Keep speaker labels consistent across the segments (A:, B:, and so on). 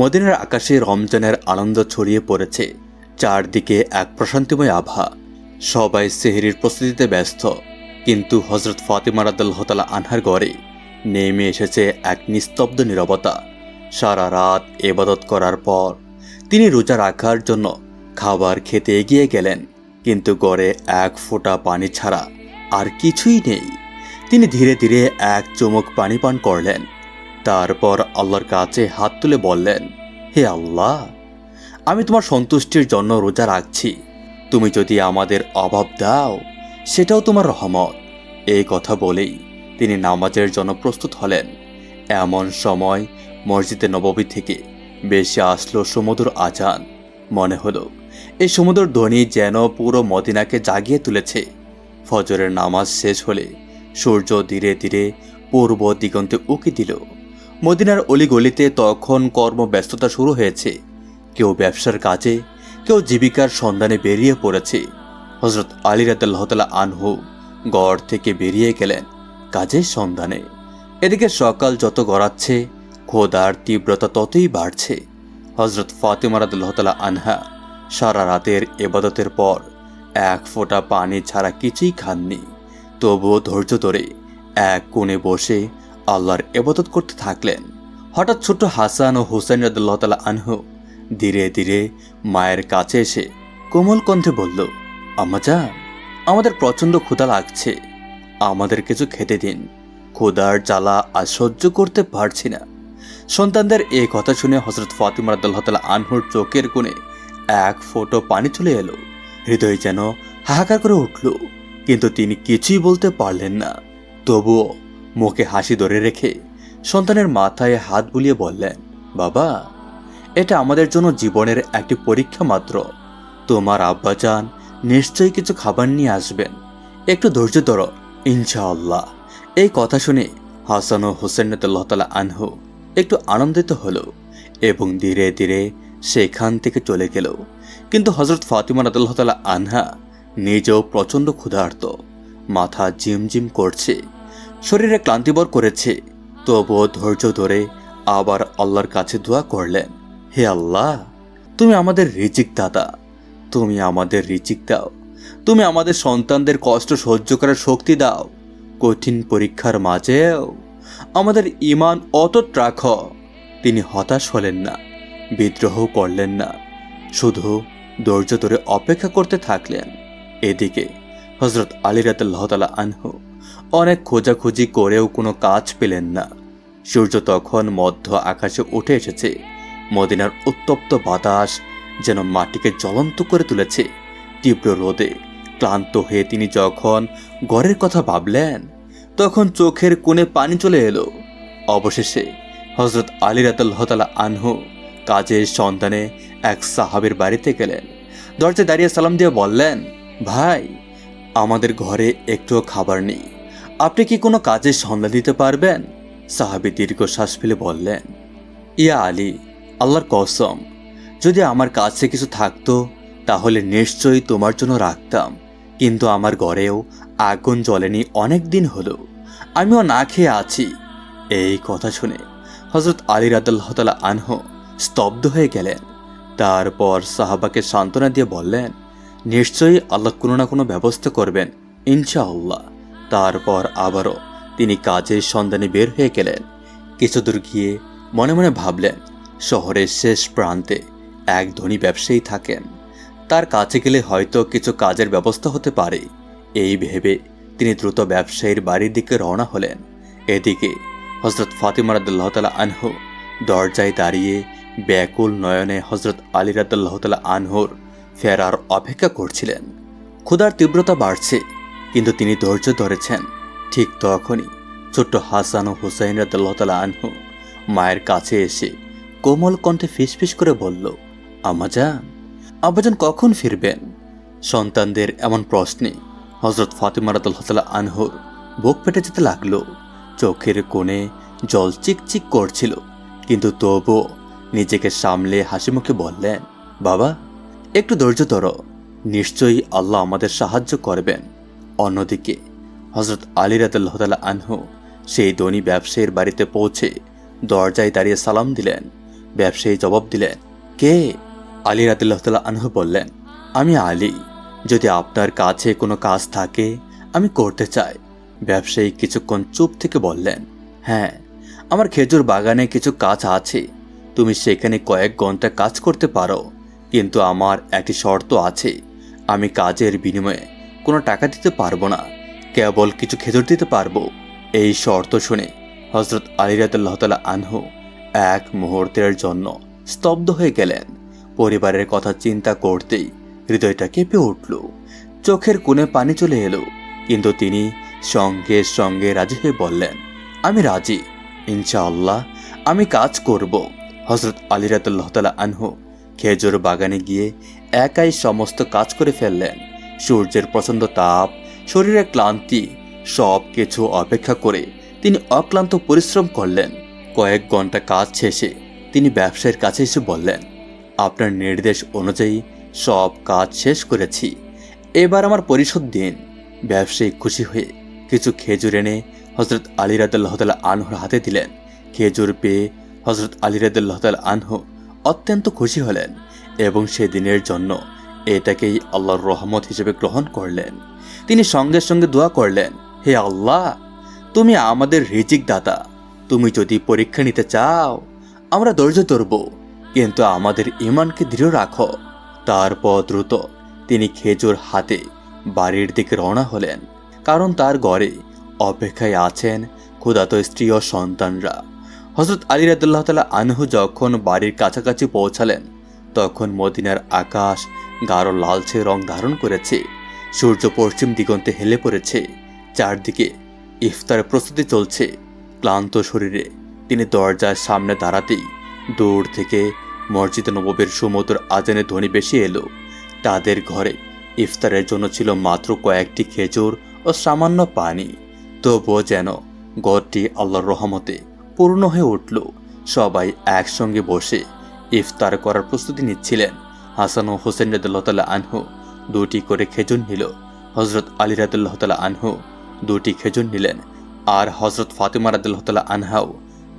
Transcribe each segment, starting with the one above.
A: মদিনার আকাশে রমজানের আনন্দ ছড়িয়ে পড়েছে। চারদিকে এক প্রশান্তিময় আভা। সবাই সেহেরির প্রস্তুতিতে ব্যস্ত। কিন্তু হজরত ফাতিমা রাদ্দাল্লাহতালা আনহার ঘরে নেমে এসেছে এক নিস্তব্ধ নীরবতা। সারা রাত এবাদত করার পর তিনি রোজা রাখার জন্য খাবার খেতে এগিয়ে গেলেন। কিন্তু গড়ে এক ফোঁটা পানি ছাড়া আর কিছুই নেই। তিনি ধীরে ধীরে এক চুমুক পানি পান করলেন। তারপর আল্লাহর কাছে হাত তুলে বললেন, হে আল্লাহ, আমি তোমার সন্তুষ্টির জন্য রোজা রাখছি। তুমি যদি আমাদের অভাব দাও, সেটাও তোমার রহমত। এই কথা বলেই তিনি নামাজের জন্য প্রস্তুত হলেন। এমন সময় মসজিদে নববী থেকে বেশি আসলো সমুদ্র আজান। মনে হলো, এই সমুদ্র ধ্বনি যেন পুরো মদিনাকে জাগিয়ে তুলেছে। ফজরের নামাজ শেষ হলে সূর্য ধীরে ধীরে পূর্ব দিগন্তে উকি দিল। মদিনার অলিগলিতে তখন কর্মব্যস্ততা শুরু হয়েছে। কেউ ব্যবসার কাজে, কেউ জীবিকার সন্ধানে বেরিয়ে পড়েছে। হজরত আলী রাতাল্লাহতালা আনহু গড় থেকে বেরিয়ে গেলেন কাজের সন্ধানে। এদিকে সকাল যত গড়াচ্ছে, খোদার তীব্রতা ততই বাড়ছে। হজরত ফাতেমা রাদুল্লাহতালা আনহা সারা রাতের এবাদতের পর এক ফোঁটা পানি ছাড়া কিছুই খাননি। তবুও ধৈর্য ধরে এক কোণে বসে আল্লাহর এবাদত করতে থাকলেন। হঠাৎ ছোট্ট হাসান ও হুসাইন রাদুল্লাহ তালা আনহু ধীরে ধীরে মায়ের কাছে এসে কোমল কণ্ঠে বলল আম্মাজান আমাদের প্রচণ্ড ক্ষুধা লাগছে। আমাদের কিছু খেতে দিন। ক্ষুধার জ্বালা আর সহ্য করতে পারছি না। সন্তানদের এই কথা শুনে হজরত ফাতিমা রাদ্দাল্লাহ তালা আনহুর চোখের কোণে এক ফোঁটো পানি চলে এলো। হৃদয় যেন হাহাকার করে উঠল, কিন্তু তিনি কিছুই বলতে পারলেন না। তবুও মুখে হাসি ধরে রেখে সন্তানের মাথায় হাত বুলিয়ে বললেন, বাবা, এটা আমাদের জন্য জীবনের একটি পরীক্ষা মাত্র। তোমার আব্বাজান নিশ্চয়ই কিছু খাবার নিয়ে আসবেন। একটু ধৈর্য ধরো, ইনশাআল্লাহ। এই কথা শুনে হাসান ও হোসেন তালা আনহু একটু আনন্দিত হলো এবং ধীরে ধীরে সেখান থেকে চলে গেল। কিন্তু হজরত ফাতিমা রাদুল্লাহ আনহা নিজেও প্রচণ্ড ক্ষুধার্ত, মাথা জিমজিম করছে। শরীরে ক্লান্তিবর করেছে। তবুও ধৈর্য ধরে আবার আল্লাহর কাছে দোয়া করলেন, হে আল্লাহ, তুমি আমাদের রিচিক দাদা তুমি আমাদের রিচিক দাও, তুমি আমাদের সন্তানদের কষ্ট সহ্য করার শক্তি দাও, কঠিন পরীক্ষার মাঝেও আমাদের ইমান অটুট রাখ। তিনি হতাশ হলেন না, বিদ্রোহ করলেন না, শুধু ধৈর্য ধরে অপেক্ষা করতে থাকলেন। এদিকে হজরত আলী রাতাল্লাহতালা আনহু অনেক খোঁজাখুঁজি করেও কোনো কাজ পেলেন না। সূর্য তখন মধ্য আকাশে উঠে এসেছে। মদিনার উত্তপ্ত বাতাস যেন মাটিকে জ্বলন্ত করে তুলেছে। তীব্র রোদে ক্লান্ত হয়ে তিনি যখন ঘরের কথা ভাবলেন, তখন চোখের কোণে পানি চলে এলো। অবশেষে হজরত আলী রাতাল্লাহতালা আনহু কাজের সন্ধানে এক সাহাবের বাড়িতে গেলেন। দরজায় দাঁড়িয়ে সালাম দিয়ে বললেন, ভাই, আমাদের ঘরে একটুও খাবার নেই। আপনি কি কোনো কাজের সন্ধান দিতে পারবেন? সাহাবি দীর্ঘ শ্বাস ফেলে বললেন, ইয়া আলী, আল্লাহর কসম, যদি আমার কাছে কিছু থাকতো, তাহলে নিশ্চয়ই তোমার জন্য রাখতাম। কিন্তু আমার ঘরেও আগুন জ্বলেনি অনেক দিন হলো। আমিও না খেয়ে আছি। এই কথা শুনে হজরত আলী রাদাল্লাহ তালা আনহ স্তব্ধ হয়ে গেলেন। তারপর সাহাবাকে সান্ত্বনা দিয়ে বললেন, নিশ্চয়ই আল্লাহ কোনো না কোনো ব্যবস্থা করবেন, ইনশাআল্লাহ। তারপর আবারও তিনি কাজের সন্ধানে বের হয়ে গেলেন। কিছুদূর গিয়ে মনে মনে ভাবলেন, শহরের শেষ প্রান্তে এক ধনী ব্যবসায়ী থাকেন। তার কাছে গেলে হয়তো কিছু কাজের ব্যবস্থা হতে পারে। এই ভেবে তিনি দ্রুত ব্যবসায়ীর বাড়ির দিকে রওনা হলেন। এদিকে হজরত ফাতিমা রাদুল্লাহ তালা আনহু দরজায় দাঁড়িয়ে ব্যাকুল নয়নে হজরত আলী রাদুল্লাহ তালা আনহুর ফেরার অপেক্ষা করছিলেন। ক্ষুধার তীব্রতা বাড়ছে। কিন্তু তিনি ধৈর্য ধরেছেন। ঠিক তখনই ছোট্ট হাসান ও হুসাইন রাদুল্লাহ তালা আনহু মায়ের কাছে এসে কোমল কণ্ঠে ফিসফিস করে বলল আমাজান আব্বাজান কখন ফিরবেন? সন্তানদের এমন প্রশ্নে হজরত ফাতিমা রাদুল্লাহ আনহুর বুক ফেটে যেতে লাগল। চোখের কোণে জল চিকচিক করছিল, কিন্তু তবুও নিজেকে সামলে হাসি মুখে বললেন, বাবা, একটু ধৈর্য ধরো। নিশ্চয়ই আল্লাহ আমাদের সাহায্য করবেন। অন্যদিকে হজরত আলী রাদুল্লাহ আনহু সেই ধনী ব্যবসায়ীর বাড়িতে পৌঁছে দরজায় দাঁড়িয়ে সালাম দিলেন। ব্যবসায়ী জবাব দিলেন, কে? আলী রাদিল্লাহ তালা আনহু বললেন, আমি আলী। যদি আপনার কাছে কোনো কাজ থাকে, আমি করতে চাই। ব্যবসায়ী কিছুক্ষণ চুপ থেকে বললেন হ্যাঁ আমার খেজুর বাগানে কিছু কাজ আছে। তুমি সেখানে কয়েক ঘণ্টা কাজ করতে পারো, কিন্তু আমার একটি শর্ত আছে। আমি কাজের বিনিময়ে কোনো টাকা দিতে পারব না। কেবল কিছু খেজুর দিতে পারব। এই শর্ত শুনে হজরত আলিরাতুল্লাহ তালা আনহু এক মুহূর্তের জন্য স্তব্ধ হয়ে গেলেন। পরিবারের কথা চিন্তা করতেই হৃদয়টা কেঁপে উঠল। চোখের কোণে পানি চলে এলো, কিন্তু তিনি সঙ্গে সঙ্গে রাজি হয়ে বললেন, আমি রাজি। ইনশাআল্লাহ আমি কাজ করব। হজরত আলিরাতুল্লাহ তালা আনহু খেজুর বাগানে গিয়ে একাই সমস্ত কাজ করে ফেললেন। সূর্যের প্রচণ্ড তাপ শরীরের ক্লান্তি, সব কিছু অপেক্ষা করে তিনি অক্লান্ত পরিশ্রম করলেন। কয়েক ঘণ্টা কাজ শেষে তিনি ব্যবসায়ীর কাছে এসে বললেন, আপনার নির্দেশ অনুযায়ী সব কাজ শেষ করেছি। এবার আমার পরিশোধ দিন। ব্যবসায়ী খুশি হয়ে কিছু খেজুর এনে হজরত আলী রাদাল্লাহ তালা আনহুর হাতে দিলেন। খেজুর পেয়ে হজরত আলী রাদাল্লাহ তালা আনহু অত্যন্ত খুশি হলেন এবং সেদিনের জন্য এটাকেই আল্লাহর রহমত হিসেবে গ্রহণ করলেন। তিনি সঙ্গে সঙ্গে দোয়া করলেন, হে আল্লাহ, তুমি আমাদের রিজিক দাতা তুমি যদি পরীক্ষা নিতে চাও, আমরা ধৈর্য ধরব, কিন্তু আমাদের ইমানকে দৃঢ় রাখো। তারপর দ্রুত তিনি খেজুর হাতে বাড়ির দিকে রওনা হলেন, কারণ তার ঘরে অপেক্ষায় আছেন ক্ষুধাত স্ত্রী ও সন্তানরা। হজরত আলী রাদুল্লাহ তালা আনহু যখন বাড়ির কাছাকাছি পৌঁছালেন, তখন মদিনার আকাশ গাঢ় লালচে রং ধারণ করেছে। সূর্য পশ্চিম দিগন্তে হেলে পড়েছে। চারদিকে ইফতার প্রস্তুতি চলছে। ক্লান্ত শরীরে তিনি দরজার সামনে দাঁড়াতেই দূর থেকে মসজিদ নববের সমুদ্র আজানে ধ্বনি বেশি এলো। তাদের ঘরে ইফতারের জন্য ছিল মাত্র কয়েকটি খেজুর ও সামান্য পানি। তবুও যেন ঘরটি আল্লাহর রহমতে পূর্ণ হয়ে উঠল। সবাই একসঙ্গে বসে ইফতার করার প্রস্তুতি নিচ্ছিলেন। হাসান ও হোসেন রাদুল্লাহ আনহু দুটি করে খেজুর নিল। হজরত আলী রাদুল্লাহ তালা আনহু দুটি খেজুর নিলেন আর হজরত ফাতেমা রাদুল্লাহ তালা আনহাও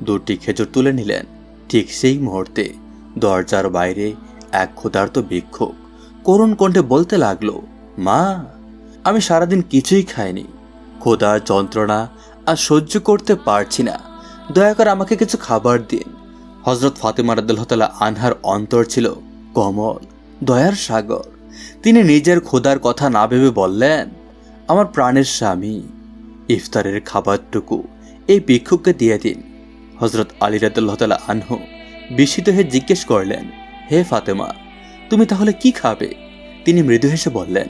A: দুটি খেজুর তুলে নিলেন। ঠিক সেই মুহূর্তে দরজার বাইরে এক ক্ষুধার্ত ভিক্ষুক করুণ কণ্ঠে বলতে লাগল, মা, আমি সারাদিন কিছুই খাইনি। ক্ষুধার যন্ত্রণা আর সহ্য করতে পারছি না। দয়া করে আমাকে কিছু খাবার দিন। হজরত ফাতেমা রাদুল্লাহ আনহার অন্তর ছিল কমল, দয়ার সাগর। তিনি নিজের খোদার কথা না ভেবে বললেন, আমার প্রাণের স্বামী, ইফতারের খাবারটুকু এই ভিক্ষুককে দিয়ে দিন। হজরত আলী রাদুল্লাহ তালা আনহু বিস্মিত হয়ে জিজ্ঞেস করলেন, হে ফাতেমা, তুমি তাহলে কি খাবে? তিনি মৃদু হেসে বললেন,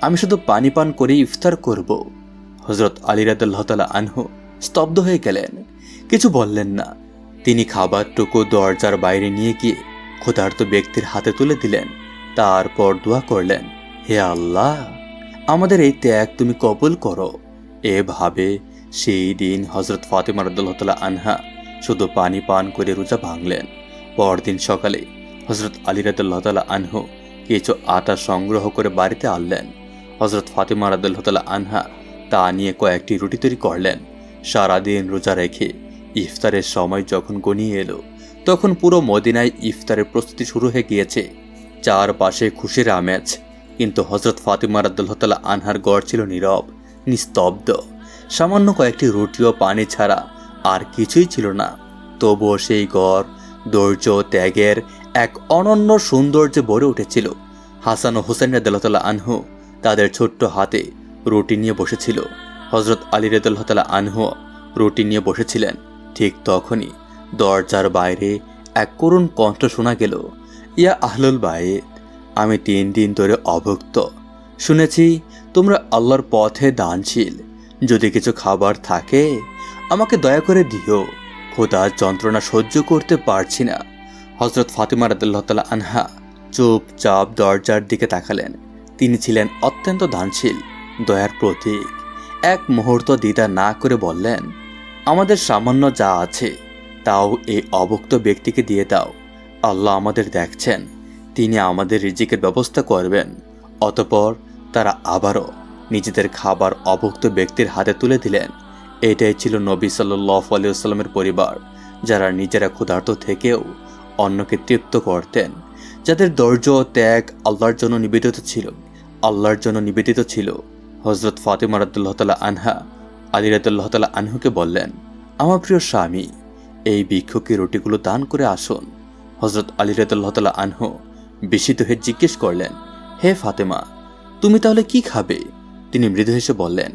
A: আমি শুধু পানি পান করে ইফতার করব। হজরত আলী রাদুল্লাহ তালা আনহু স্তব্ধ হয়ে গেলেন। কিছু বললেন না। তিনি খাবারটুকু দরজার বাইরে নিয়ে গিয়ে ক্ষুধার্ত ব্যক্তির হাতে তুলে দিলেন, তারপর দোয়া করলেন, হে আল্লাহ, আমাদের এই ত্যাগ তুমি কবুল করো। এভাবে সেই দিন হজরত ফাতেমা রদুল্লাহ আনহা শুধু পানি পান করে রোজা ভাঙলেন। পরদিন সকালে হজরত আলী রাদুল্লাহ তালা আনহু কিছু আটা সংগ্রহ করে বাড়িতে আনলেন। হজরত ফাতেমা রাদুল্লাহ তালা আনহা তা নিয়ে কয়েকটি রুটি তৈরি করলেন। সারাদিন রোজা রেখে ইফতারের সময় যখন গনিয়ে এলো তখন পুরো মদিনায় ইফতারের প্রস্তুতি শুরু হয়ে গিয়েছে। চারপাশে খুশির আমেজ কিন্তু হজরত ফাতিমা রাদ্দুল্লাহ আনহার গড় ছিল নীরব, নিস্তব্ধ। সামান্য কয়েকটি রুটি ও পানি ছাড়া আর কিছুই ছিল না। তবুও সেই গড় ধৈর্য ত্যাগের এক অনন্য সৌন্দর্যে ভরে উঠেছিল। হাসান ও হুসেন রাদ্দাল্লাহ আনহু তাদের ছোট্ট হাতে রুটি নিয়ে বসেছিল। হজরত আলী রেদুল্লাহ আনহু রুটি নিয়ে বসেছিলেন, ঠিক তখনই দরজার বাইরে এক করুণ কণ্ঠ শোনা গেল, ইয়া আহলুল বাইত, আমি তিন দিন ধরে অভুক্ত। শুনেছি, তোমরা আল্লাহর পথে দানশীল। যদি কিছু খাবার থাকে, আমাকে দয়া করে দিও। খোদার যন্ত্রণা সহ্য করতে পারছি না। হজরত ফাতিমা রাদুল্লাহ তালা আনহা চুপচাপ দরজার দিকে তাকালেন। তিনি ছিলেন অত্যন্ত দানশীল, দয়ার প্রতীক। এক মুহূর্ত দ্বিধা না করে বললেন, আমাদের সামান্য যা আছে তাও এই অভুক্ত ব্যক্তিকে দিয়ে দাও। আল্লাহ আমাদের দেখছেন। তিনি আমাদের রিজিকের ব্যবস্থা করবেন। অতপর তারা আবারও নিজেদের খাবার অভুক্ত ব্যক্তির হাতে তুলে দিলেন। এটাই ছিল নবী সাল্লাহ আলিয়াল্লামের পরিবার, যারা নিজেরা ক্ষুধার্ত থেকেও অন্যকে তৃপ্ত করতেন। যাদের ধৈর্য ত্যাগ আল্লাহর জন্য নিবেদিত ছিল। আল্লাহর জন্য নিবেদিত ছিল। হজরত ফাতেমা রাদুল্লাহ তালা আনহা, আলী রাদুল্লাহ তালা আনহুকে বললেন, আমার প্রিয় স্বামী এই ভিক্ষুকে রুটিগুলো দান করে আসুন। হজরত আলী রাদুল্লাহ তালা আনহু বিস্মিত হয়ে জিজ্ঞেস করলেন, হে ফাতেমা, তুমি তাহলে কি খাবে? তিনি মৃদু হেসে বললেন,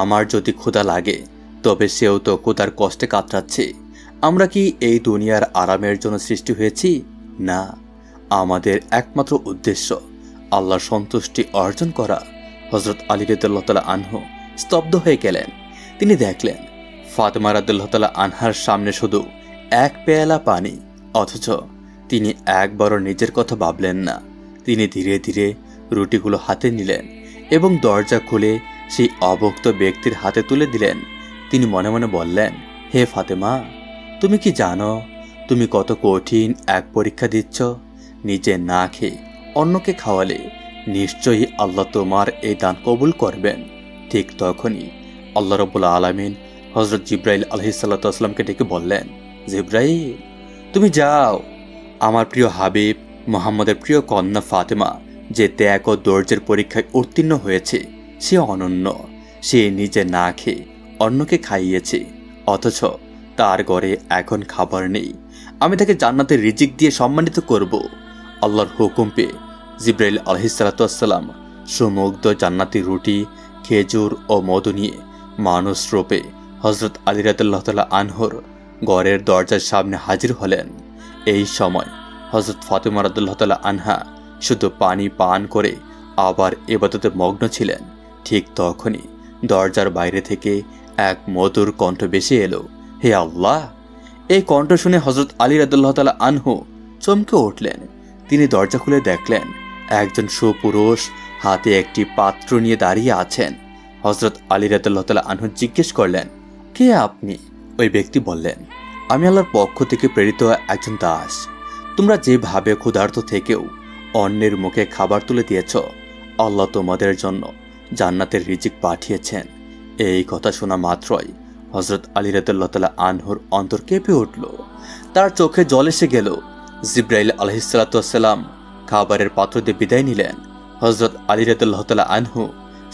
A: আমার যদি ক্ষুধা লাগে, তবে সেও তো ক্ষুধার কষ্টে কাতরাচ্ছে। আমরা কি এই দুনিয়ার আরামের জন্য সৃষ্টি হয়েছি? না, আমাদের একমাত্র উদ্দেশ্য আল্লাহর সন্তুষ্টি অর্জন করা। হজরত আলী রদুল্লাহ তালা আনহু স্তব্ধ হয়ে গেলেন। তিনি দেখলেন ফাতেমা রাদুল্লাহতালা আনহার সামনে শুধু এক পেয়ালা পানি, অথচ তিনি একবারও নিজের কথা ভাবলেন না। তিনি ধীরে ধীরে রুটিগুলো হাতে নিলেন এবং দরজা খুলে সেই অভক্ত ব্যক্তির হাতে তুলে দিলেন। তিনি মনে মনে বললেন, হে ফাতেমা, তুমি কি জানো, তুমি কত কঠিন এক পরীক্ষা দিচ্ছ? নিজে না খেয়ে অন্যকে খাওয়ালে নিশ্চয়ই আল্লাহ তোমার এই দান কবুল করবেন। ঠিক তখনই আল্লাহ রবুল্লা আলমিন হজরত জিব্রাইল আলহিসাল্লাতামকে ডেকে বললেন, জিব্রাইল, তুমি যাও। আমার প্রিয় হাবিব, মোহাম্মদের প্রিয় কন্যা ফাতেমা, যে ত্যাগ ও দর্জের পরীক্ষায় উত্তীর্ণ হয়েছে, সে অনন্য। সে নিজে না খেয়ে অন্যকে খাইয়েছে, অথচ তার ঘরে এখন খাবার নেই। আমি তাকে জান্নাতের রিজিক দিয়ে সম্মানিত করব। আল্লাহর হুকুম পেয়ে জিব্রাইল আলহিসাল্লাম সুমুগ্ধ জান্নাতি রুটি, খেজুর ও মধু নিয়ে মানুষ রূপে হজরত আলী রাদুল্লাহ তাল্লাহ আনহর ঘরের দরজার সামনে হাজির হলেন। এই সময় হজরত ফাতেমা রাদুল্লাহ তাল্লাহ আনহা শুধু পানি পান করে আবার এবাদতে মগ্ন ছিলেন। ঠিক তখনই দরজার বাইরে থেকে এক মধুর কণ্ঠ বেশি এলো, হে আল্লাহ! এই কণ্ঠ শুনে হজরত আলী রাদুল্লাহ তালা আনহু চমকে উঠলেন। তিনি দরজা খুলে দেখলেন একজন সুপুরুষ হাতে একটি পাত্র নিয়ে দাঁড়িয়ে আছেন। হজরত আলী রাদুল্লাহ তালা আনহু জিজ্ঞেস করলেন কে আপনি? ওই ব্যক্তি বললেন, আমি আল্লাহর পক্ষ থেকে প্রেরিত একজন দাস। তোমরা যেভাবে ক্ষুধার্ত থেকেও অন্যের মুখে খাবার তুলে দিয়েছ, আল্লাহ তোমাদের জন্য জান্নাতের রিজিক পাঠিয়েছেন। এই কথা শোনা মাত্রই হজরত আলী রতুল্লাহ তালা আনহুর অন্তর কেঁপে উঠল। তার চোখে জল এসে গেল। জিব্রাইল আলহিসাল্লাম খাবারের পাত্র দিয়ে বিদায় নিলেন। হজরত আলী রতুল্লাহ তালা আনহু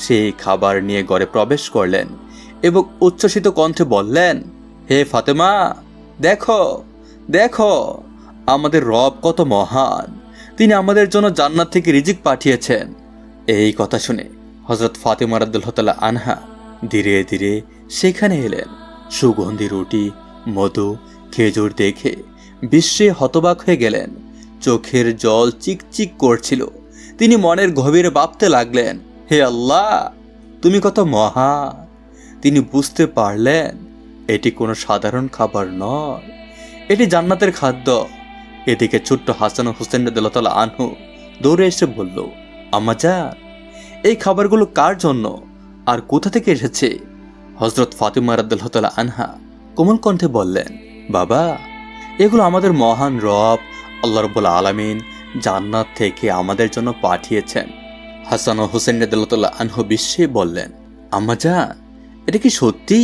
A: সেই খাবার নিয়ে গড়ে প্রবেশ করলেন। এবং উচ্ছ্বসিত কণ্ঠে বললেন, হে ফাতেমা, দেখো দেখো, আমাদের রব কত মহান। তিনি আমাদের জন্য জান্নাত থেকে রিজিক পাঠিয়েছেন। এই কথা শুনে হজরত ফাতেমা রাদুল্লাহ আনহা ধীরে ধীরে সেখানে এলেন। সুগন্ধি, রুটি, মধু, খেজুর দেখে বিশ্বে হতবাক হয়ে গেলেন। চোখের জল চিকচিক করছিল। তিনি মনের গভীরে ভাবতে লাগলেন, হে আল্লাহ, তুমি কত মহা তিনি বুঝতে পারলেন এটি কোনো সাধারণ খাবার নয়। এটি জান্নাতের খাদ্য। এদিকে ছোট্ট হাসান হোসেন রদুল্লাহ আনহু দৌড়ে এসে বলল, আম্মা যান এই খাবারগুলো কার জন্য? আর কোথা থেকে এসেছে? হজরত ফাতিমা রাদ্দাল্লাহ আনহা কোমল কণ্ঠে বললেন, বাবা, এগুলো আমাদের মহান রব আল্লাহ রবুল্লা আলমিন জান্নাত থেকে আমাদের জন্য পাঠিয়েছেন। হাসান ও হোসেন রাদ্দাল্লাহ আনহু বিশ্বে বললেন, আম্মা যান এটা কি সত্যি?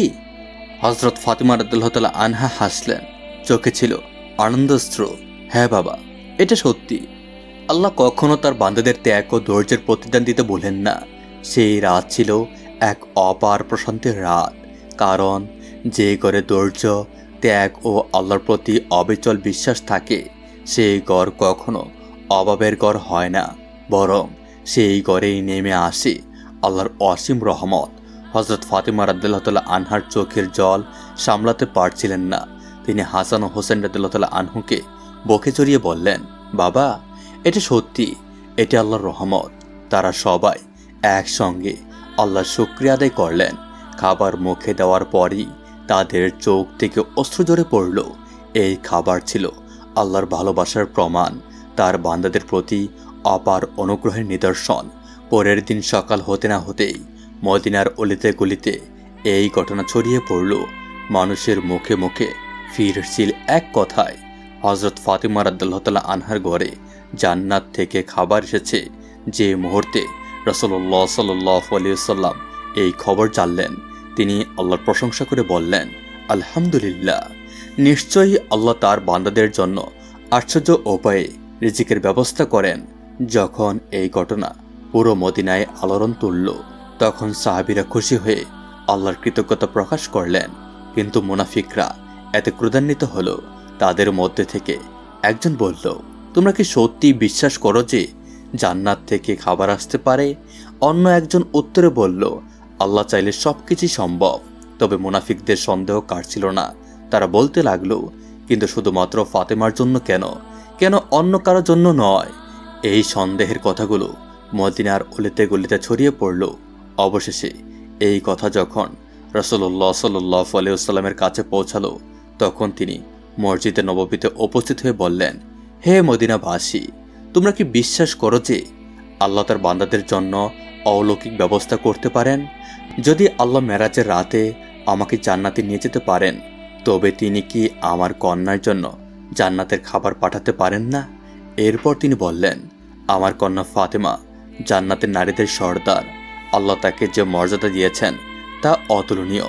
A: হজরত ফাতিমা রাদ্দাল্লাহ আনহা হাসলেন। চোখে ছিল আনন্দস্ত্র হ্যাঁ বাবা, এটা সত্যি। আল্লাহ কখনো তার বান্দাদের ত্যাগ ও ধৈর্যের প্রতিদান দিতে বলেন না। সেই রাত ছিল এক অপার প্রশান্তির রাত। কারণ যে ঘরে ধৈর্য, ত্যাগ ও আল্লাহর প্রতি অবিচল বিশ্বাস থাকে, সেই গড় কখনো অভাবের গড় হয় না। বরং সেই গড়েই নেমে আসে আল্লাহর অসীম রহমত। হজরত ফাতিমা রাদ্দাল্লাহ আনহার চোখের জল সামলাতে পারছিলেন না। তিনি হাসান ও হোসেন রাদ্দাল্লাহ আনহুকে বকে জড়িয়ে বললেন, বাবা, এটা সত্যি, এটা আল্লাহর রহমত। তারা সবাই একসঙ্গে আল্লাহর শুক্রিয়া আদায় করলেন। খাবার মুখে দেওয়ার পরই তাদের চোখ থেকে অস্ত্র জোরে পড়ল। এই খাবার ছিল আল্লাহর ভালোবাসার প্রমাণ। তার বান্দাদের প্রতি অপার অনুগ্রহের নিদর্শন। পরের দিন সকাল হতে না হতেই মদিনার অলিতে গলিতে এই ঘটনা ছড়িয়ে পড়ল। মানুষের মুখে মুখে ফিরছিল এক কথায় হজরত ফাতিমা রাদ্দাল্লাহ আনহার ঘরে জান্নাত থেকে খাবার এসেছে। যে মুহূর্তে রসল্লাহ সাল্লাহ আলিয়াল্লাম এই খবর জানলেন, তিনি আল্লাহর প্রশংসা করে বললেন, আলহামদুলিল্লাহ, নিশ্চয়ই আল্লাহ তার বান্দাদের জন্য আশ্চর্য উপায়ে রিজিকের ব্যবস্থা করেন। যখন এই ঘটনা পুরো মদিনায় আলোড়ন তুলল তখন সাহাবিরা খুশি হয়ে আল্লাহর কৃতজ্ঞতা প্রকাশ করলেন। কিন্তু মুনাফিকরা এতে ক্রোধান্বিত হলো। তাদের মধ্যে থেকে একজন বলল, তোমরা কি সত্যি বিশ্বাস করো যে জান্নাত থেকে খাবার আসতে পারে? অন্য একজন উত্তরে বলল, আল্লাহ চাইলে সব কিছুই সম্ভব। তবে মুনাফিকদের সন্দেহ কাটছিল না। তারা বলতে লাগল, কিন্তু শুধুমাত্র ফাতেমার জন্য কেন? কেন অন্য কারোর জন্য নয়? এই সন্দেহের কথাগুলো মদিনার অলিতে গলিতে ছড়িয়ে পড়ল। অবশেষে এই কথা যখন রসল্লাহ সাল্লাহ আলিয়াল্লামের কাছে পৌঁছালো, তখন তিনি মসজিদে নববীতে উপস্থিত হয়ে বললেন, হে মদিনাবাসী, তোমরা কি বিশ্বাস করো যে আল্লাহ তার বান্দাদের জন্য অলৌকিক ব্যবস্থা করতে পারেন? যদি আল্লাহ মেরাজের রাতে আমাকে জান্নাতে নিয়ে যেতে পারেন, তবে তিনি কি আমার কন্যার জন্য জান্নাতের খাবার পাঠাতে পারেন না? এরপর তিনি বললেন, আমার কন্যা ফাতেমা জান্নাতের নারীদের সর্দার। আল্লাহ তাকে যে মর্যাদা দিয়েছেন, তা অতুলনীয়।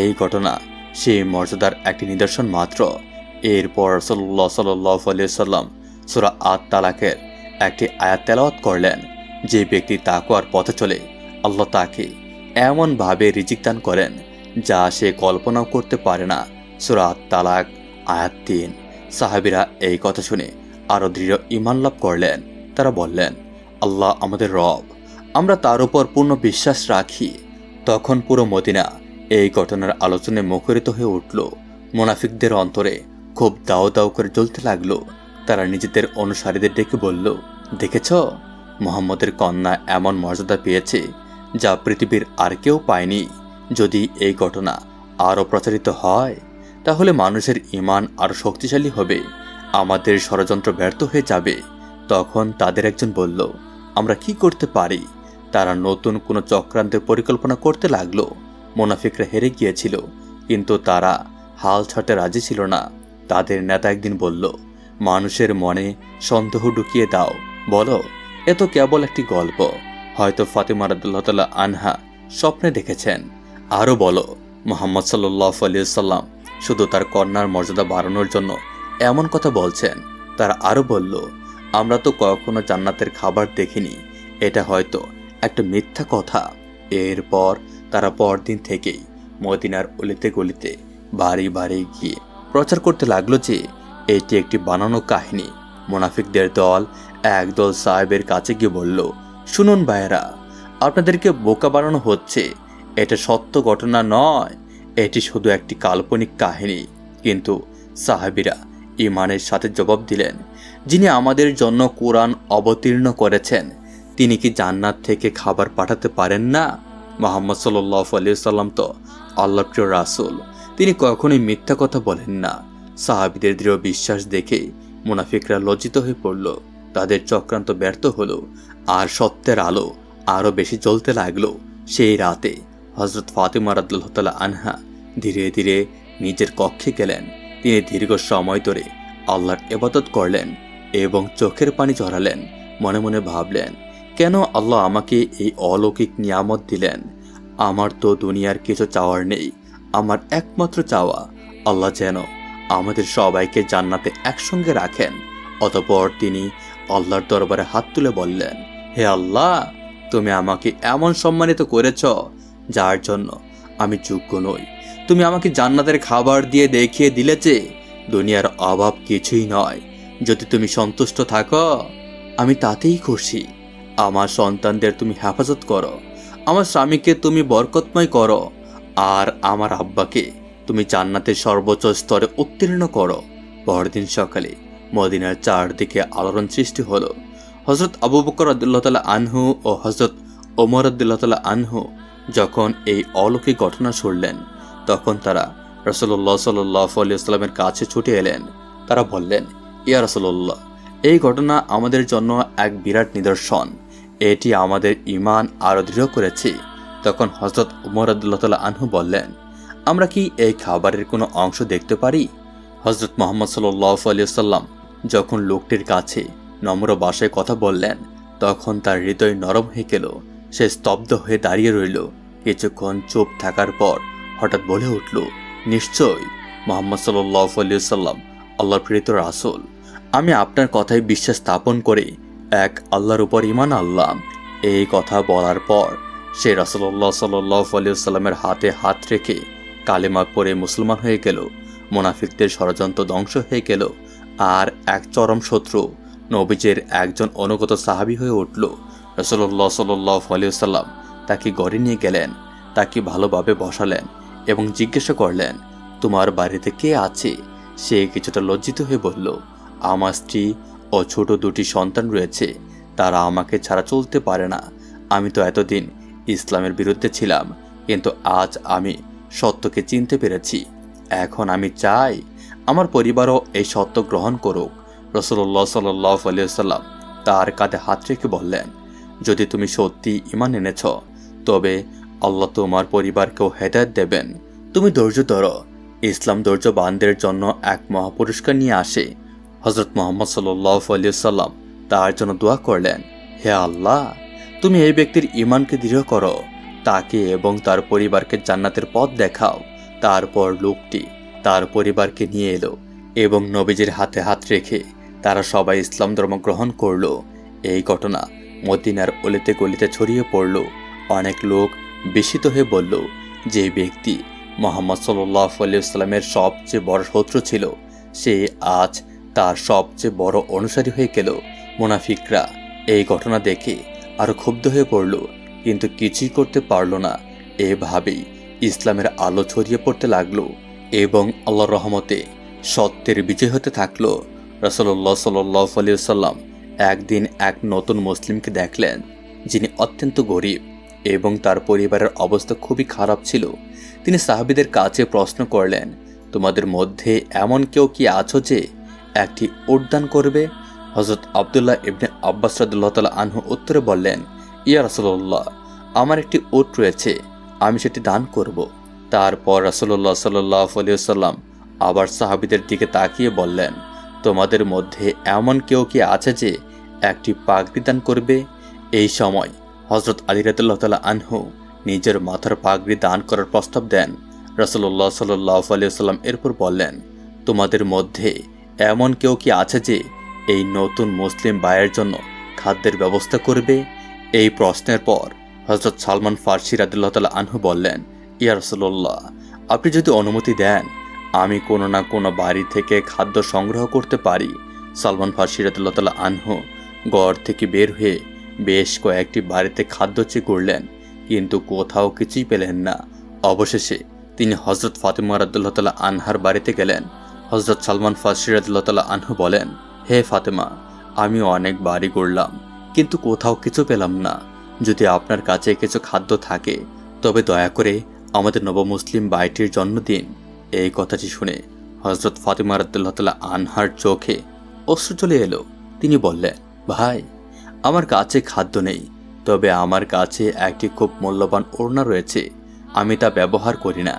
A: এই ঘটনা সেই মর্যাদার একটি নিদর্শন মাত্র। এরপর সাল্লাহ সাল্লাহ সাল্লাম সুরা আত তালাকের একটি আয়াত তেলাওয়াত করলেন। যে ব্যক্তি তাকুয়ার পথে চলে, আল্লাহ তাকে এমনভাবে রিজিক দান করেন, যা সে কল্পনাও করতে পারে না। সুরা তালাক আয়াত তিন। সাহাবিরা এই কথা শুনে আরও দৃঢ় ইমান লাভ করলেন। তারা বললেন, আল্লাহ আমাদের রব আমরা তার উপর পূর্ণ বিশ্বাস রাখি। তখন পুরো মদিনা এই ঘটনার আলোচনায় মুখরিত হয়ে উঠল। মোনাফিকদের অন্তরে খুব দাও দাও করে জ্বলতে লাগল। তারা নিজেদের অনুসারীদের ডেকে বলল, দেখেছ? মোহাম্মদের কন্যা এমন মর্যাদা পেয়েছে যা পৃথিবীর আর কেউ পায়নি। যদি এই ঘটনা আরও প্রচারিত হয়, তাহলে মানুষের ইমান আরও শক্তিশালী হবে। আমাদের ষড়যন্ত্র ব্যর্থ হয়ে যাবে। তখন তাদের একজন বলল, আমরা কি করতে পারি? তারা নতুন কোনো চক্রান্তের পরিকল্পনা করতে লাগল। মোনাফিকরা হেরে গিয়েছিল, কিন্তু তারা হাল ছাড়তে রাজি ছিল না। তাদের নেতা একদিন বলল, মানুষের মনে সন্দেহ ঢুকিয়ে দাও। বলো, এ তো কেবল একটি গল্প। হয়তো ফাতেমা রাদুল্লাহ আনহা স্বপ্নে দেখেছেন। আরও বলো, মোহাম্মদ সাল্লাহ আলিয়াল্লাম শুধু তার কন্যার মর্যাদা বাড়ানোর জন্য এমন কথা বলছেন? তারা আরও বলল, আমরা তো কখনো জান্নাতের খাবার দেখিনি। এটা হয়তো একটা মিথ্যা কথা। এরপর তারা পরদিন থেকেই মদিনার অলিতে গলিতে বাড়ি বাড়ি গিয়ে প্রচার করতে লাগল যে, এটি একটি বানানো কাহিনী। মোনাফিকদের দল একদল সাহেবের কাছে গিয়ে বলল, শুনুন ভাইয়েরা, আপনাদেরকে বোকা বানানো হচ্ছে। এটা সত্য ঘটনা নয়। এটি শুধু একটি কাল্পনিক কাহিনী। কিন্তু সাহাবিরা ইমানের সাথে জবাব দিলেন, যিনি আমাদের জন্য কোরআন অবতীর্ণ করেছেন তিনি কি জান্নাত থেকে খাবার পাঠাতে পারেন না? মোহাম্মদ সাল্লাহ সাল্লাম তো আল্লাহ প্রিয় রাসুল। তিনি কখনোই মিথ্যা কথা বলেন না। সাহাবিদের দৃঢ় বিশ্বাস দেখে মুনাফিকরা লজ্জিত হয়ে পড়ল। তাদের চক্রান্ত ব্যর্থ হলো আর সত্যের আলো আরও বেশি জ্বলতে লাগল। সেই রাতে হজরত ফাতেমা রাদুল্লাহ আনহা ধীরে ধীরে নিজের কক্ষে গেলেন। তিনি দীর্ঘ সময় ধরে আল্লাহর এবাদত করলেন এবং চোখের পানি ঝরালেন। মনে মনে ভাবলেন কেন আল্লাহ আমাকে এই অলৌকিক নিয়ামত দিলেন? আমার তো দুনিয়ার কিছু চাওয়ার নেই, আমার একমাত্র চাওয়া আল্লাহ যেন আমাদের সবাইকে জান্নাতে একসঙ্গে রাখেন। অতপর তিনি আল্লাহর দরবারে হাত তুলে বললেন, হে আল্লাহ, তুমি আমাকে এমন সম্মানিত করেছ যার জন্য আমি যোগ্য নই। তুমি আমাকে জান্নাতের খাবার দিয়ে দেখিয়ে দিলে যে দুনিয়ার অভাব কিছুই নয়। যদি তুমি সন্তুষ্ট থাকো, আমি তাতেই খুশি। আমার সন্তানদের তুমি হেফাজত করো। আমার স্বামীকে তুমি বরকতময় করো। আর আমার আব্বাকে তুমি জান্নাতের সর্বোচ্চ স্তরে উত্তীর্ণ করো। পরদিন সকালে মদিনার চারদিকে আলোড়ন সৃষ্টি হলো। হজরত আবু বকর আদুল্লাহ তালা আনহু ও হজরত ওমর আদুল্লাহ তালা আনহু যখন এই অলৌকিক ঘটনা শুনলেন, তখন তারা রসল্লাহ সাল্লাহ আলিয়াস্লামের কাছে ছুটে এলেন। তারা বললেন, ইয়া রসল্লাহ এই ঘটনা আমাদের জন্য এক বিরাট নিদর্শন। এটি আমাদের ইমান আরও দৃঢ় করেছে। তখন হজরত উমর আদুল্লাহ আনহু বললেন, আমরা কি এই খাবারের কোনো অংশ দেখতে পারি? হজরত মোহাম্মদ সাল্লাহ আলিয়াল্লাম যখন লোকটির কাছে নম্র বাসায় কথা বললেন, তখন তার হৃদয় নরম হয়ে গেল। সে স্তব্ধ হয়ে দাঁড়িয়ে রইল। কিছুক্ষণ চুপ থাকার পর হঠাৎ বলে উঠল, নিশ্চয়, মোহাম্মদ সাল্লাহ আলিয়াল্লাম আল্লাহর প্রেরিত রাসুল। আমি আপনার কথায় বিশ্বাস স্থাপন করে এক আল্লাহর উপর ইমান আল্লাহ এই কথা বলার পর সে রসল্লাহ সাল্লামের হাতে হাত রেখে কালেমা পরে মুসলমান হয়ে গেল, মোনাফিকদের ষড়যন্ত্র ধ্বংস হয়ে গেল, আর এক চরম শত্রু, নবীজের একজন অনুগত সাহাবি হয়ে উঠল। রসল্লাহ সাল্লাহ আলিয়াল্লাম তাকে গড়ে নিয়ে গেলেন, তাকে ভালোভাবে বসালেন এবং জিজ্ঞাসা করলেন, তোমার বাড়িতে কে আছে? সে কিছুটা লজ্জিত হয়ে বলল, আমার স্ত্রী ও ছোট দুটি সন্তান রয়েছে, তারা আমাকে ছাড়া চলতে পারে না। আমি তো এতদিন ইসলামের বিরুদ্ধে ছিলাম, কিন্তু আজ আমি সত্যকে চিনতে পেরেছি। এখন আমি চাই আমার পরিবারও এই সত্য গ্রহণ করুক। রসল্লাহ সাল্লাহ আলিয়াল্লাম তার কাঁধে হাত রেখে বললেন, যদি তুমি সত্যি ইমান এনেছ, তবে আল্লাহ তোমার পরিবারকেও হেদায়ত দেবেন। তুমি ধৈর্য ধরো। ইসলাম ধৈর্যবানদের জন্য এক মহাপুরস্কার নিয়ে আসে। হজরত মোহাম্মদ সাল্লাহ আলিয়াল্লাম তার জন্য দোয়া করলেন, হে আল্লাহ, তুমি এই ব্যক্তির ইমানকে দৃঢ় করো, তাকে এবং তার পরিবারকে জান্নাতের পথ দেখাও, তারপর লোকটি তার পরিবারকে নিয়ে এলো এবং নবীজির হাতে হাত রেখে তারা সবাই ইসলাম ধর্ম গ্রহণ করল। এই ঘটনা মদিনার অলিতে গলিতে ছড়িয়ে পড়ল। অনেক লোক বিস্মিত হয়ে বলল, যে ব্যক্তি মোহাম্মদ সাল্লাহ আলিয়াল্লামের সবচেয়ে বড় শত্রু ছিল, সে আজ তার সবচেয়ে বড় অনুসারী হয়ে গেল মুনাফিকরা। এই ঘটনা দেখে আরও ক্ষুব্ধ হয়ে পড়ল, কিন্তু কিছুই করতে পারল না। এভাবেই ইসলামের আলো ছড়িয়ে পড়তে লাগল এবং আল্লাহর রহমতে সত্যের বিজয় হতে থাকল। রসল্লাহ সাল্লাহ আলিয়াল্লাম একদিন এক নতুন মুসলিমকে দেখলেন, যিনি অত্যন্ত গরিব এবং তার পরিবারের অবস্থা খুবই খারাপ ছিল। তিনি সাহাবিদের কাছে প্রশ্ন করলেন, তোমাদের মধ্যে এমন কেউ কি আছো যে একটি উদ্যান করবে। হজরত আবদুল্লাহ ইবনে আব্বাস রাদুল্লাহ আনহু উত্তরে বললেন, ইয়া রসল্লাহ আমার একটি ওট রয়েছে, আমি সেটি দান করব। তারপর রসল্লাহ সাল্লাহ আবার সাহাবিদের দিকে তাকিয়ে বললেন, তোমাদের মধ্যে এমন কেউ কি আছে যে একটি পাগড়ি দান করবে? এই সময় হজরত আলী রাতুল্লাহ তালা আনহু নিজের মাথার পাগড়ি দান করার প্রস্তাব দেন। রসল্লাহ সাল্লাহ আলিয়াল্লাম এরপর বললেন, তোমাদের মধ্যে এমন কেউ কি আছে যে এই নতুন মুসলিম বায়ের জন্য খাদ্যের ব্যবস্থা করবে? এই প্রশ্নের পর হজরত সালমান ফার্সি রাদুল্লাহ তালা আনহু বললেন, ইয়া রসল্লাহ আপনি যদি অনুমতি দেন, আমি কোনো না কোনো বাড়ি থেকে খাদ্য সংগ্রহ করতে পারি। সালমান ফার্সি রাদুল্লাহ তালা আনহু গড় থেকে বের হয়ে বেশ কয়েকটি বাড়িতে খাদ্য চেয়ে করলেন কিন্তু কোথাও কিছুই পেলেন না। অবশেষে তিনি হজরত ফাতেমা রাদুল্লাহ তালা আনহার বাড়িতে গেলেন। হজরত সালমান ফার্সি রাদুল্লাহ তালা আনহু বলেন, হে ফাতেমা আমি অনেক বাড়ি করলাম, কিন্তু কোথাও কিছু পেলাম না। যদি আপনার কাছে কিছু খাদ্য থাকে, তবে দয়া করে আমাদের নবমুসলিম বাইটির জন্মদিন এই কথাটি শুনে হজরত ফাতেমা রাদ্দুল্লাহ তালা আনহার চোখে অশ্রু চলে এলো। তিনি বললেন, ভাই, আমার কাছে খাদ্য নেই, তবে আমার কাছে একটি খুব মূল্যবান ওড়না রয়েছে। আমি তা ব্যবহার করি না।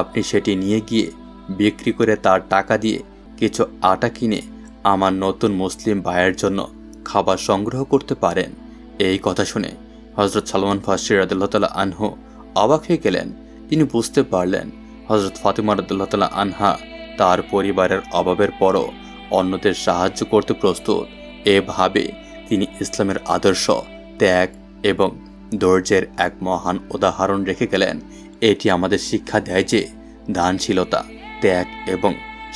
A: আপনি সেটি নিয়ে গিয়ে বিক্রি করে তার টাকা দিয়ে কিছু আটা কিনে আমার নতুন মুসলিম ভাইয়ের জন্য খাবার সংগ্রহ করতে পারেন। এই কথা শুনে হজরত সালমান ফার্সির রাদুল্লাহ আনহু অবাক হয়ে গেলেন। তিনি বুঝতে পারলেন হজরত ফাতিমা রাদুল্লাহ আনহা তার পরিবারের অভাবের পরও অন্যদের সাহায্য করতে প্রস্তুত। এভাবে তিনি ইসলামের আদর্শ, ত্যাগ এবং ধৈর্যের এক মহান উদাহরণ রেখে গেলেন। এটি আমাদের শিক্ষা দেয় যে দানশীলতা ত্যাগ এবং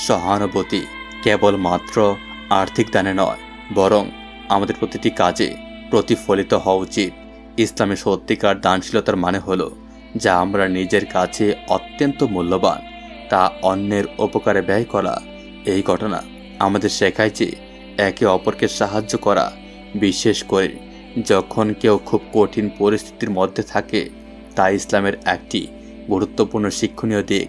A: সহানুভূতি কেবলমাত্র আর্থিক দানে নয়, বরং আমাদের প্রতিটি কাজে প্রতিফলিত হওয়া উচিত। ইসলামে সত্যিকার দানশীলতার মানে হলো, যা আমরা নিজের কাছে অত্যন্ত মূল্যবান, তা অন্যের উপকারে ব্যয় করা। এই ঘটনা আমাদের শেখায় যে, একে অপরকে সাহায্য করা, বিশেষ করে যখন কেউ খুব কঠিন পরিস্থিতির মধ্যে থাকে, তা ইসলামের একটি গুরুত্বপূর্ণ শিক্ষণীয় দিক।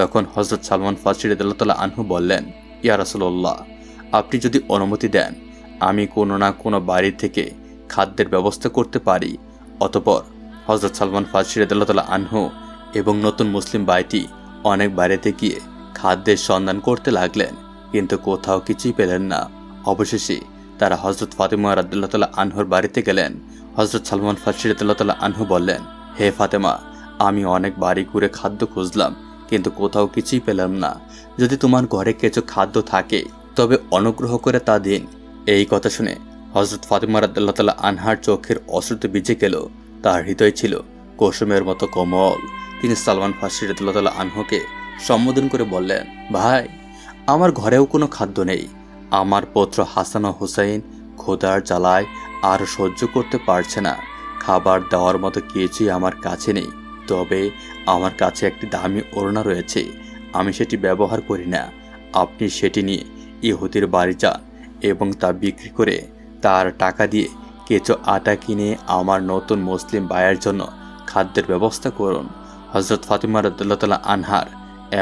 A: তখন হজরত সালমান ফাসির আদালতলা আনহু বললেন, ইয়া রাসুল্লাহ আপনি যদি অনুমতি দেন, আমি কোনো না কোনো বাড়ি থেকে খাদ্যের ব্যবস্থা করতে পারি। অতপর হজরত সালমান ফাসির আদালতলা আনহু এবং নতুন মুসলিম বাড়িটি অনেক বাড়িতে গিয়ে খাদ্যের সন্ধান করতে লাগলেন, কিন্তু কোথাও কিছুই পেলেন না। অবশেষে তারা হজরত ফাতেমা রাদুল্লাহ আনহুর বাড়িতে গেলেন। হজরত সালমান রাদুল্লাহ তাল্লাহ আনহু বললেন, হে ফাতেমা, আমি অনেক বাড়ি ঘুরে খাদ্য খুঁজলাম। কিন্তু কোথাও কিছুই পেলাম না। যদি তোমার ঘরে কিছু খাদ্য থাকে, তবে অনুগ্রহ করে তা দিন। এই কথা শুনে হজরত ফাতিমা রাদ্দাল্লাহ তালা আনহার চোখের অশ্রুতে ভিজে গেল। তার হৃদয় ছিল কুসুমের মতো কোমল। তিনি সালমান ফার্সি রাদ্দাল্লাহ তালা আনহুকে সম্বোধন করে বললেন, ভাই, আমার ঘরেও কোনো খাদ্য নেই। আমার পুত্র হাসান ও হুসাইন খোদার জ্বালায় আর সহ্য করতে পারছে না। খাবার দেওয়ার মতো কিছুই আমার কাছে নেই। তবে আমার কাছে একটি দামি ওড়না রয়েছে। আমি সেটি ব্যবহার করি না। আপনি সেটি নিয়ে ইহুদির বাড়ি যান এবং তা বিক্রি করে তার টাকা দিয়ে কিছু আটা কিনে আমার নতুন মুসলিম ভাইয়ের জন্য খাদ্যের ব্যবস্থা করুন। হজরত ফাতিমা রদুল্লাহ আনহার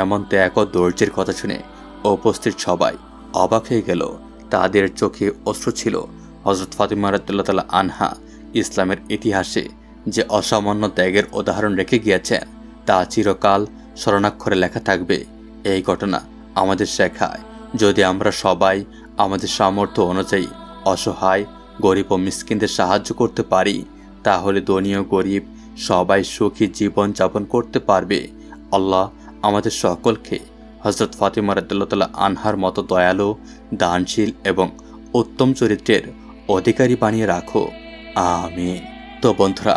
A: এমন ত্যাগ ও ধৈর্যের কথা শুনে উপস্থিত সবাই অবাক হয়ে গেল। তাদের চোখে অশ্রু ছিল। হজরত ফাতিমা রদুল্লাহ আনহা ইসলামের ইতিহাসে যে অসামান্য ত্যাগের উদাহরণ রেখে গিয়েছেন তা চিরকাল স্মরণাক্ষরে লেখা থাকবে। এই ঘটনা আমাদের শেখায়, যদি আমরা সবাই আমাদের সামর্থ্য অনুযায়ী অসহায়, গরিব ও মিসকিনদের সাহায্য করতে পারি, তাহলে দনীয় গরিব সবাই সুখী জীবন যাপন করতে পারবে। আল্লাহ আমাদের সকলকে হজরত ফাতিমা রদুল্লাহ আনহার মতো দয়ালু, দানশীল এবং উত্তম চরিত্রের অধিকারী বানিয়ে রাখো আমিন। তো বন্ধুরা